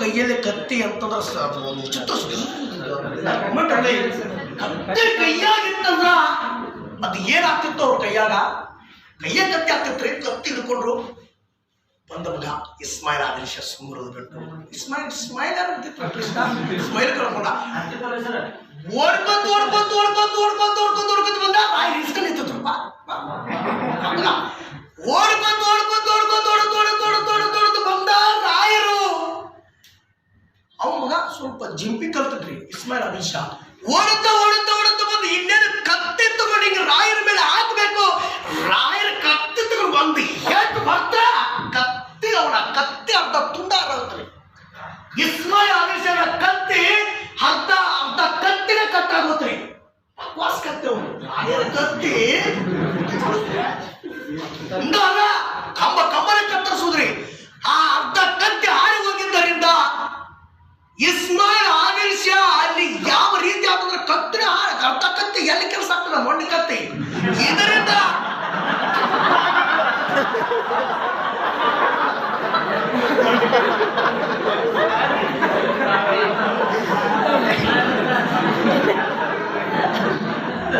ಕೈಯಲ್ಲಿ ಕತ್ತಿ ಅಂತಂದ್ರೆ ಸ- ಅದು ಒಂದು ವಿಚಿತ್ರ ಮಂಡಳಿ ಕತ್ತಿ ಕೈಯಾಗಿತ್ತಂದ್ರ ಅದು ಏನಾಗ್ತಿತ್ತು ಅವ್ರ ಕೈಯಾಗ ಕೈಯ ಕತ್ತಿ ಆಗ್ತಿತ್ರಿ ಕತ್ತಿ ಹಿಡ್ಕೊಂಡ್ರು ಬಂದ ಮಗ ಇಸ್ಮಾಯಿಲ್ ಆದಿಲ್ ಶಾ ಸುಮ್ಮರದು ಬಿಟ್ಟು ಇಸ್ಮಾಯಿಲ್ ಇಸ್ಮಾಯಿಲ್ ಯಾರು ಅಂತಿತ್ತು ಇಸ್ಮಾಯಿಲ್ ಕಳ್ಕೊಂಡ ಓಡ್ಕೊಂತ ಓಡ್ಕೊಂತ ಓಡ್ಕೊಂತ ಓಡ್ಕೊಂತ ಓಡ್ಕೊಂತ ಓಡ್ಕೊಂತ ಬಂದ ರಾಯ್ ಇಸ್ಕೊಂಡು ನಿಂತಿದ್ರಪ್ಪ ಓಡ್ಕೊಂತ ಓಡ್ಕೊಂತ ಓಡ್ಕೊಂತ ಅವ ಮಗ ಸ್ವಲ್ಪ ಜಿಂಪಿ ಕಲ್ತಿದ್ರಿ ಇಸ್ಮಾಯಿಲ್ ಅಲಿ ಶಾ. ಓಡುತ್ತಾ ಓಡುತ್ತಾ ಓಡುತ್ತಾ ಬಂದು ಇನ್ನೇನು ಕತ್ತಿ ತಗೊಂಡು ಹಿಂಗೆ ರಾಯರ ಮೇಲೆ ಹಾಕ್ಬೇಕು. ರಾಯರ ಕತ್ತಿ ತಗೊಂಡು ಬಂದು ಹೆಟ್ಟು ಮಾತ್ರ ಕತ್ತಿ ಅವನ ಕತ್ತಿ ಅರ್ಧ ತುಂಡಾಗ್ರಿ ಇಸ್ಮಾಯಿಲ್ ಅಲಿ ಶಾನ ಕತ್ತಿ ಅರ್ಧ ಅರ್ಧ ಕತ್ತಿನ ಕತ್ತಾಗೋತ್ರಿ ವಾಸ್ ಕತ್ತಿ ಅವನು. ರಾಯರ ಕತ್ತಿ. ಕಂಬ ಕಂಬ ಇಸ್ಮಾಯಿಲ್ ಆವಿಲ್ಷ ಅಲ್ಲಿ ಯಾವ ರೀತಿ ಆದ್ರೆ ಕತ್ತಿ ಅರ್ಥ ಕತ್ತಿ ಎಲ್ಲಿ ಕೆಲಸ ಆಗ್ತದ ಮೊಂಡ ಕತ್ತಿ? ಇದರಿಂದ.